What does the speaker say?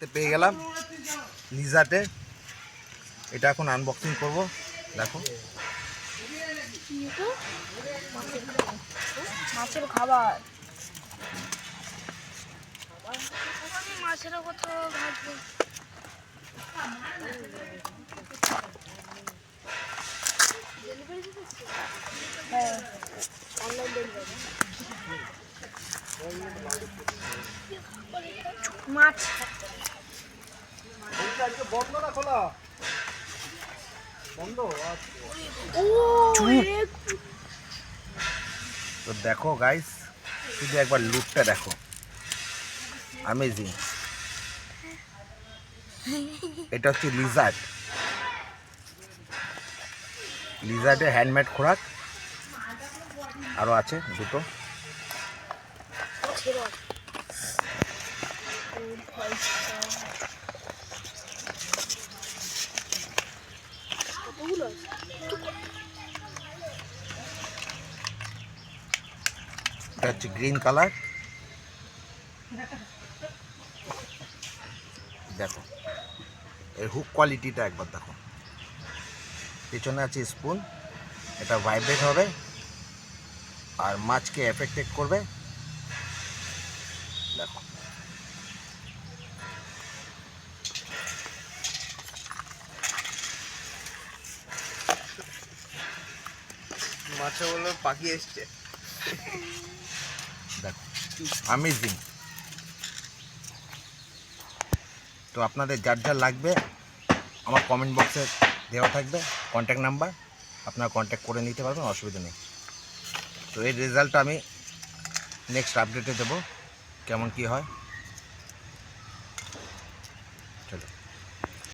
তে পেয়ে গেলাম। নিজাতে। এটা এখন আনবক্সিং করব। দেখো। মাছের খাবার। আমি মাছের কত ভাজবো অনলাইন ডেলিভারি মাছ বন্ধ না খোলা বন্ধ তো দেখো গাইস শুধু একবার লুকটা দেখো। আমেজিং এটা হচ্ছে লিজার্ড লিজার্ডের হ্যান্ডমেড খোরাক। আরও আছে দুটো। এটা হচ্ছে গ্রিন কালার। দেখো, এর হুক কোয়ালিটিটা একবার দেখো। পেছনে আছে স্পুন এটা ভাইব্রেট হবে আর মাছকে এফেক্টেড করবে। দেখো। মাছে বলল, পাখি এসছে। দেখো আমেজিং তো আপনাদের যার যার লাগবে, আমার কমেন্ট বক্সে দেওয়া থাকবে কন্ট্যাক্ট নাম্বার আপনারা কন্ট্যাক্ট করে নিতে পারবেন, অসুবিধা নেই। তো এর রেজাল্টটা আমি নেক্সট আপডেটে দেবো, কেমন কি হয়।